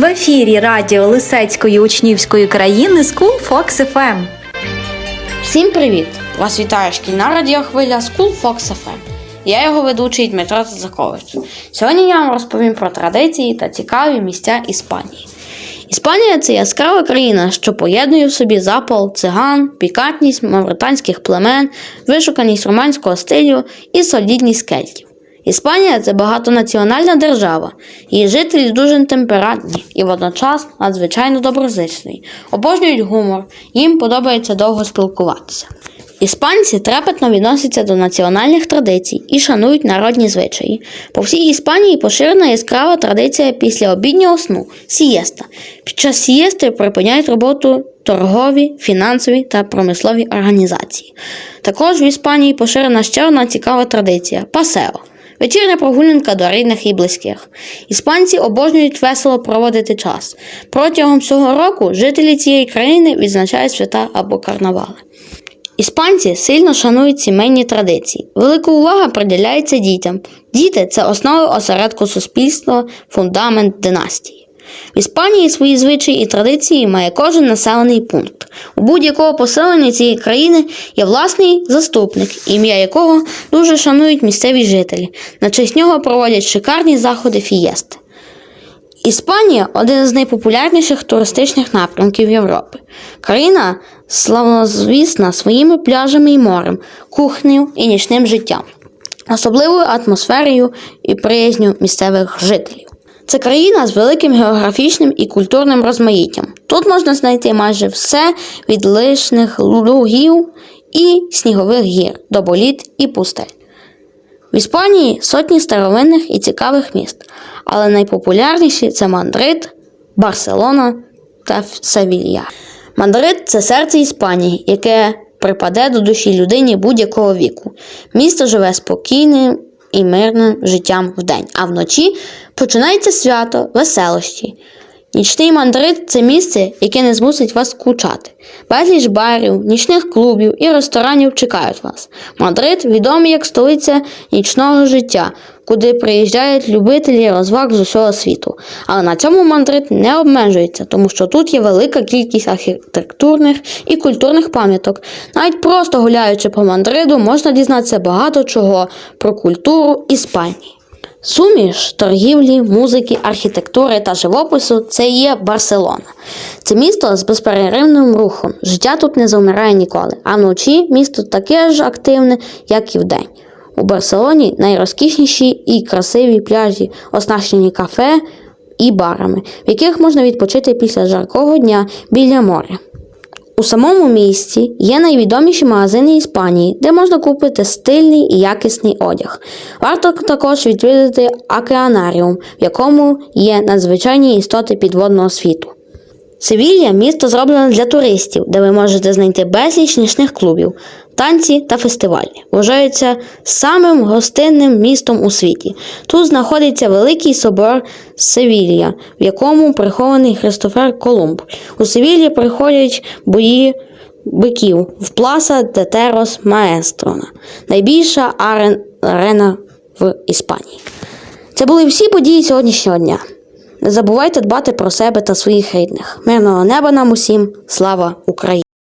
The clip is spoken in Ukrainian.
В ефірі радіо Лисецької учнівської країни School Fox FM. Всім привіт! Вас вітає шкільна радіохвиля School Fox FM. Я його ведучий Дмитро Тазакович. Сьогодні я вам розповім про традиції та цікаві місця Іспанії. Іспанія це яскрава країна, що поєднує в собі запал циган, пікантність мавританських племен, вишуканість романського стилю і солідність кельтів. Іспанія це багатонаціональна держава. Її жителі дуже температні і водночас надзвичайно доброзичливі, обожнюють гумор, їм подобається довго спілкуватися. Іспанці трепетно відносяться до національних традицій і шанують народні звичаї. По всій Іспанії поширена яскрава традиція після обіднього сну сієста. Під час сієсти припиняють роботу торгові, фінансові та промислові організації. Також в Іспанії поширена ще одна цікава традиція пасео. Вечірня прогулянка до рідних і близьких. Іспанці обожнюють весело проводити час. Протягом всього року жителі цієї країни відзначають свята або карнавали. Іспанці сильно шанують сімейні традиції. Велика увага приділяється дітям. Діти це основа осередку суспільства, фундамент династії. В Іспанії свої звичаї і традиції має кожен населений пункт. У будь-якого поселення цієї країни є власний заступник, ім'я якого дуже шанують місцеві жителі. На честь нього проводять шикарні заходи фієсти. Іспанія один з найпопулярніших туристичних напрямків Європи. Країна славнозвісна своїми пляжами і морем, кухнею і нічним життям, особливою атмосферою і приязню місцевих жителів. Це країна з великим географічним і культурним розмаїттям. Тут можна знайти майже все від лишних лугів і снігових гір до боліт і пустель. В Іспанії сотні старовинних і цікавих міст, але найпопулярніші це Мандрид, Барселона та Севілья. Мандрид це серце Іспанії, яке припаде до душі людині будь-якого віку. Місто живе спокійним і мирним життям вдень, а вночі починається свято, веселощі. Нічний мандрид це місце, яке не змусить вас скучати. Безліч барів, нічних клубів і ресторанів чекають вас. Мадрид відомий як столиця нічного життя, куди приїжджають любителі розваг з усього світу. Але на цьому Мадрид не обмежується, тому що тут є велика кількість архітектурних і культурних пам'яток. Навіть просто гуляючи по Мадриду, можна дізнатися багато чого про культуру Іспанії. Суміш торгівлі, музики, архітектури та живопису це є Барселона. Це місто з безперервним рухом. Життя тут не завмирає ніколи, а вночі місто таке ж активне, як і вдень. У Барселоні найрозкішніші і красиві пляжі, оснащені кафе і барами, в яких можна відпочити після жаркого дня біля моря. У самому місті є найвідоміші магазини Іспанії, де можна купити стильний і якісний одяг. Варто також відвідати океанаріум, в якому є надзвичайні істоти підводного світу. Севілля місто зроблене для туристів, де ви можете знайти безліч нічних клубів, танці та фестивалі. Вважається самим гостинним містом у світі. Тут знаходиться великий собор Севілля, в якому прихований Христофер Колумб. У Севіллі приходять бої биків в Пласа де Терос Маестрона, найбільша арена в Іспанії. Це були всі події сьогоднішнього дня. Не забувайте дбати про себе та своїх рідних. Мирного неба нам усім. Слава Україні!